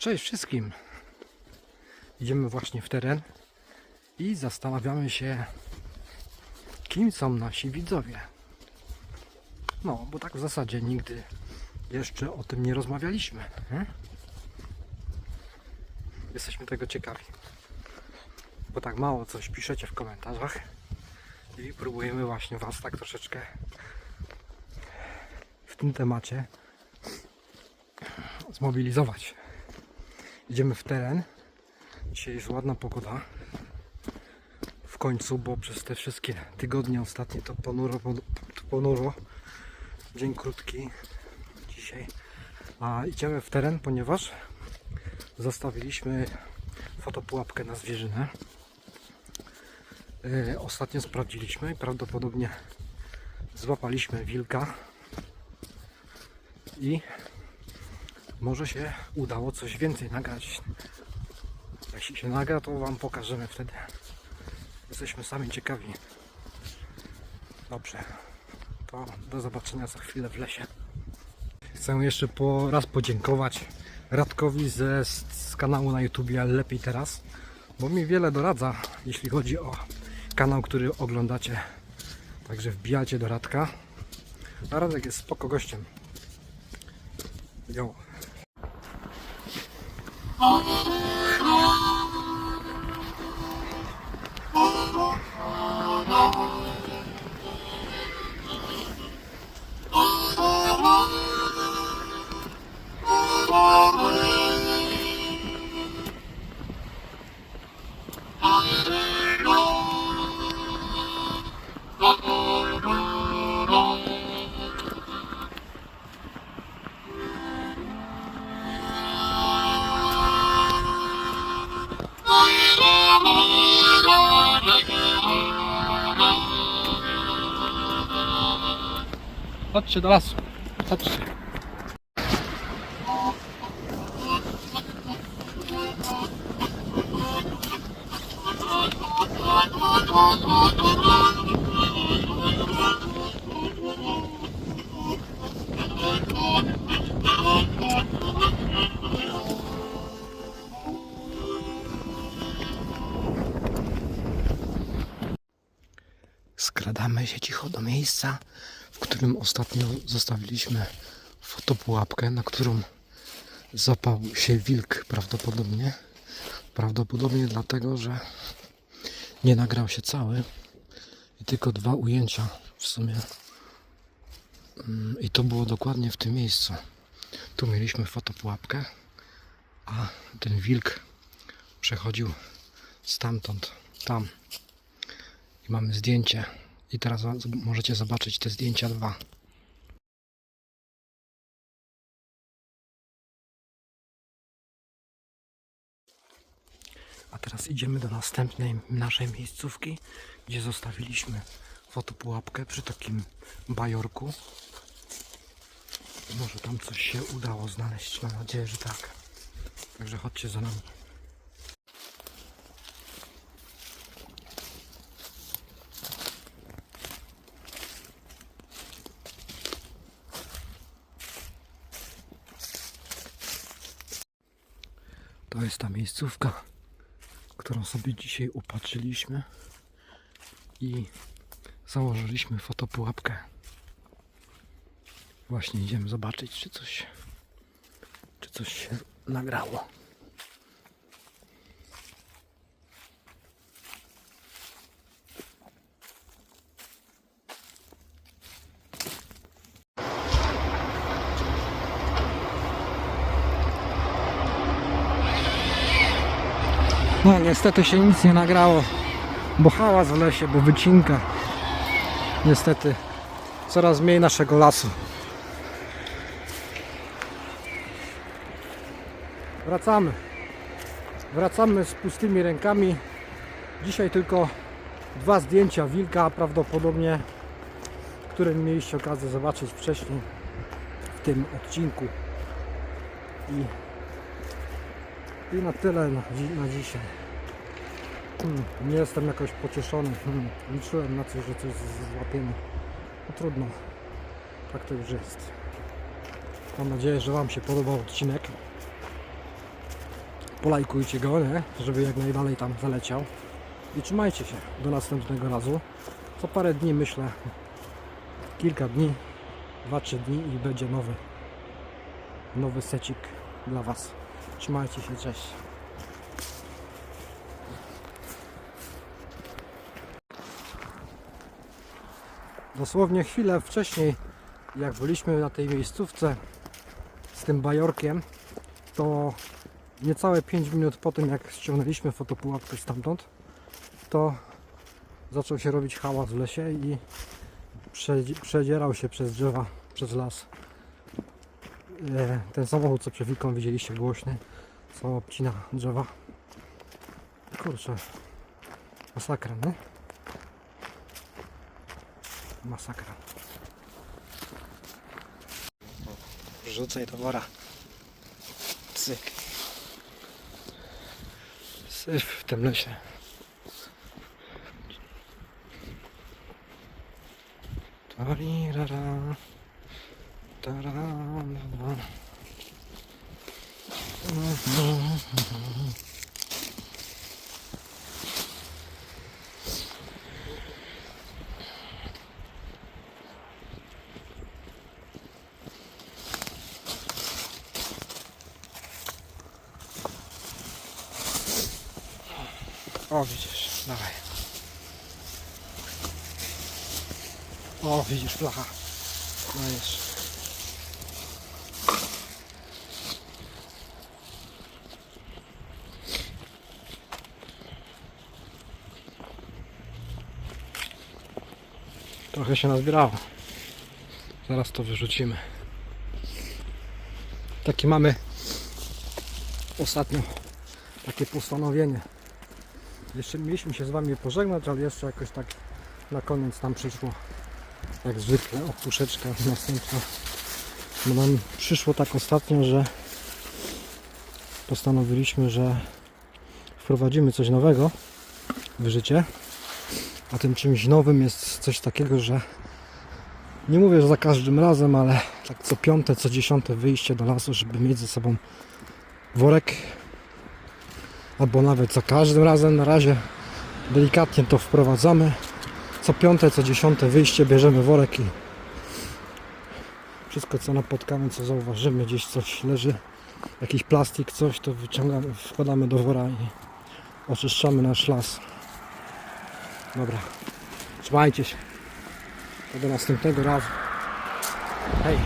Cześć wszystkim! Idziemy właśnie w teren i zastanawiamy się, kim są nasi widzowie. No, bo tak w zasadzie nigdy jeszcze o tym nie rozmawialiśmy. Jesteśmy tego ciekawi. Bo tak mało coś piszecie w komentarzach i próbujemy właśnie Was tak troszeczkę w tym temacie zmobilizować. Idziemy w teren. Dzisiaj jest ładna pogoda. W końcu, bo przez te wszystkie tygodnie ostatnie to ponuro, to ponuro. Dzień krótki dzisiaj. A idziemy w teren, ponieważ zostawiliśmy fotopułapkę na zwierzynę. Yy, ostatnio sprawdziliśmy i prawdopodobnie złapaliśmy wilka i może się udało coś więcej nagrać. Jeśli się nagra, to Wam pokażemy wtedy. Jesteśmy sami ciekawi. Dobrze, to do zobaczenia za chwilę w lesie. Chcę jeszcze po raz podziękować Radkowi ze, z kanału na YouTubie, lepiej teraz, bo mi wiele doradza, jeśli chodzi o kanał, który oglądacie. Także wbijacie do Radka. A Radek jest spoko gościem. Jo. Chodźcie do lasu. Chodźcie. Skradamy się cicho do miejsca, w którym ostatnio zostawiliśmy fotopułapkę, na którą zapał się wilk prawdopodobnie. Prawdopodobnie dlatego, że nie nagrał się cały i tylko dwa ujęcia w sumie. Mm, I to było dokładnie w tym miejscu. Tu mieliśmy fotopułapkę, a ten wilk przechodził stamtąd, tam. I mamy zdjęcie. I teraz możecie zobaczyć te zdjęcia dwa. A teraz idziemy do następnej naszej miejscówki, gdzie zostawiliśmy fotopułapkę przy takim bajorku. Może tam coś się udało znaleźć. Mam nadzieję, że tak. Także chodźcie za nami. To jest ta miejscówka, którą sobie dzisiaj upatrzyliśmy i założyliśmy fotopułapkę. Właśnie idziemy zobaczyć, czy coś, czy coś się nagrało. No niestety się nic nie nagrało, bo hałas w lesie, bo wycinka. Niestety coraz mniej naszego lasu. Wracamy. Wracamy z pustymi rękami. Dzisiaj tylko dwa zdjęcia wilka prawdopodobnie, które mieliście okazję zobaczyć wcześniej w tym odcinku. I i na tyle na, na dzisiaj. Hmm, nie jestem jakoś pocieszony. Hmm, liczyłem na coś, że coś złapiemy. No trudno. Tak to już jest. Mam nadzieję, że Wam się podobał odcinek. polajkujcie go, nie? żeby jak najdalej tam zaleciał. I trzymajcie się do następnego razu. Co parę dni myślę, kilka dni, 2-3 dni i będzie nowy, nowy secik dla Was. Trzymajcie się, cześć. Dosłownie chwilę wcześniej, jak byliśmy na tej miejscówce z tym bajorkiem, to niecałe 5 minut po tym, jak ściągnęliśmy fotopułapkę stamtąd, to zaczął się robić hałas w lesie i prze- przedzierał się przez drzewa, przez las. E, Ten samochód, co przed chwilką widzieliście głośny, co obcina drzewa. Kurczę, masakra, nie? Masakra. Rzucaj towara. Cyk. Syf w tym lesie. Tarirara. Oh, widzisz, dawaj. Oh, widzisz, is No jest. Trochę się nazbierało. Zaraz to wyrzucimy. Takie mamy ostatnio takie postanowienie. Jeszcze mieliśmy się z Wami pożegnać, ale jeszcze jakoś tak na koniec nam przyszło, jak zwykle, opuszeczka następna. Bo nam przyszło tak ostatnio, że postanowiliśmy, że wprowadzimy coś nowego w życie. A tym czymś nowym jest coś takiego, że nie mówię, że za każdym razem, ale tak co piąte, co dziesiąte wyjście do lasu, żeby mieć ze sobą worek albo nawet za każdym razem na razie delikatnie to wprowadzamy. Co piąte, co dziesiąte wyjście bierzemy worek i wszystko co napotkamy, co zauważymy, gdzieś coś leży jakiś plastik, coś to wyciągamy, wkładamy do wora i oczyszczamy nasz las. Dobra, trzymajcie się. Do następnego razu. Hej